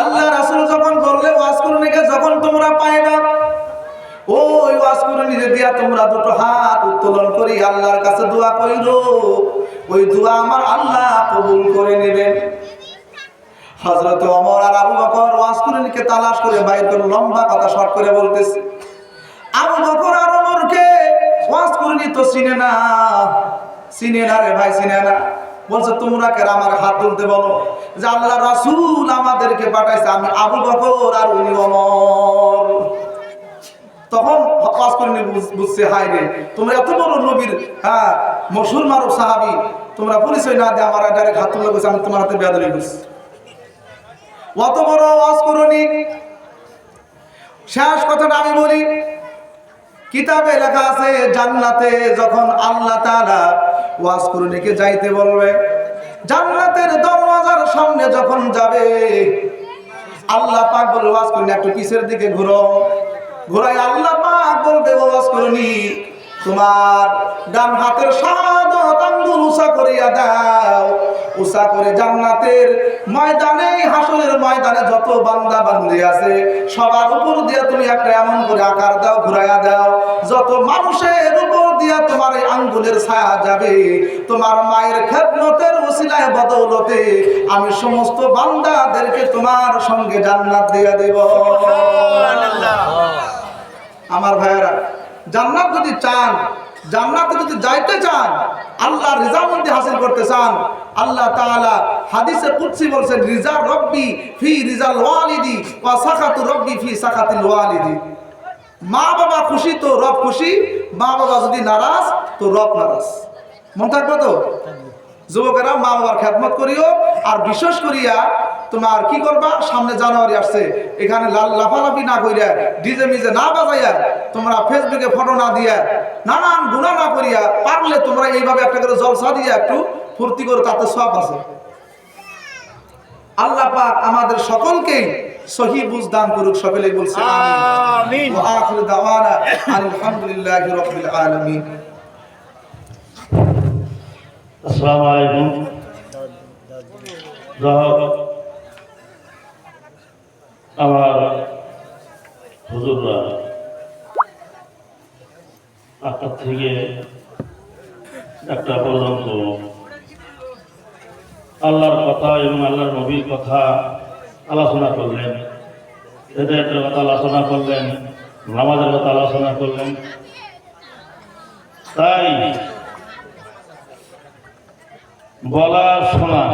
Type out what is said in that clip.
আল্লাহ রাসূল যখন বললে, ওয়াজ করুনিকে যখন তোমরা পাইবা ওই ওয়াজ করুনিরে দিয়া তোমরা দুটো হাত উত্তোলন করি, আল্লাহর কাছে দোয়া কইরো ওই দোয়া আমার আল্লাহ কবুল করে নেবেন। হযরত ওমর আর আবু বকর ওয়াজ করুনিকে তালাশ করে বাইর করে লম্বা কথা শর্ট করে বলতেছে, আবু বকর আর ওমরকে ওয়াজ করুনি তো চিনে না? চিনে না রে ভাই, চিনে না। বলছে, তোমরা কেন আমার হাত তুলতে বলো? যে আল্লাহ রাসূল আমাদেরকে পাঠাইছে, আমি আবু বকর আর উনি ওমর। তখন হতাশ করে বুঝছে হাই রে, তোমরা এত বড় নবীর হ্যাঁ মশুর মারুফ সাহাবি, তোমরা পরিচয় না দিয়ে আমার ডাইরেক্ট হাত তুলে গেছে আমি তোমার হাতে বেয়াদরি করছি। অত বড় ওয়াজ করনি শেষ কথাটা আমি বলি, কিতাবে লেখা আছে, জান্নাতে যখন আল্লাহ তাআলা ওয়াজ করুনিকে যাইতে বলবে। জান্নাতের দরওয়াজার সামনে যখন যাবে, আল্লাহ পাক বলবে, ওয়াজ করুনি একটু পিছের দিকে ঘুরো। ঘুরাই আল্লাহ পাক বলবে, ওয়াজ করুনি তোমার ডান হাতের সাদ আঙ্গুল উঁচা করিয়া দাও। উষা করে জান্নাতের ময়দানে হাসনের ময়দানে যত বান্দা বান্দি আছে, সবার উপর দিয়ে তুমি একটা এমন করে আকার দাও, ঘুরাইয়া দাও, যত মানুষের উপর দিয়া তোমার এই আঙ্গুলের ছায়া যাবে, তোমার মায়ের খেদমতের ওসিলায় বদৌলতে আমি সমস্ত বান্দাদেরকে তোমার সঙ্গে জান্নাত দিয়ে দেব। আমার ভাইয়েরা, জান্নাত যদি চান, জান্নাতে যদি যাইতে চান আল্লাহ রিজামন্দি হাসিল করতে চান। আল্লাহ তাআলা হাদিসে কুদসি বলছেন, রিজা রব্বি ফি রিজাল ওয়ালিদি ওয়া সাখাতু রব্বি ফি সাখাতিল ওয়ালিদি। মা বাবা খুশি তো রব খুশি, মা বাবা যদি নারাজ, তো রব নারাজ। মন থাকবে তো? যুবকেরা মা বাবার খেদমত করিও, আর বিশেষ করিয়া তোমার কি করবা? সামনে জানুয়ারি আসছে। এখানে লাল- লাফালাফি না করিয়া ডিজে মিজে না বাজাইয়া তোমরা ফেসবুকে ফটো না দিয়া নানান গুণা না করিয়া পারলে তোমরা এইভাবে একটা করে জলসা দিয়া একটু ফুর্তি করে তাতে সব আছে। আল্লাহ পাক আমাদের সকলকেই সহি বুঝ দান করুক সকলে বলছে আমিন। ওয়া আখির দাওয়ানা আলহামদুলিল্লাহি রাব্বিল আলামিন। আসসালামু আলাইকুম। আমার হুজুররা আটটা থেকে একটা পর্যন্ত আল্লাহর কথা এবং আল্লাহর নবীর কথা আলোচনা করলেন, হেদায়তের কথা আলোচনা করলেন, নামাজের কথা আলোচনা করলেন। তাই বলা শোনা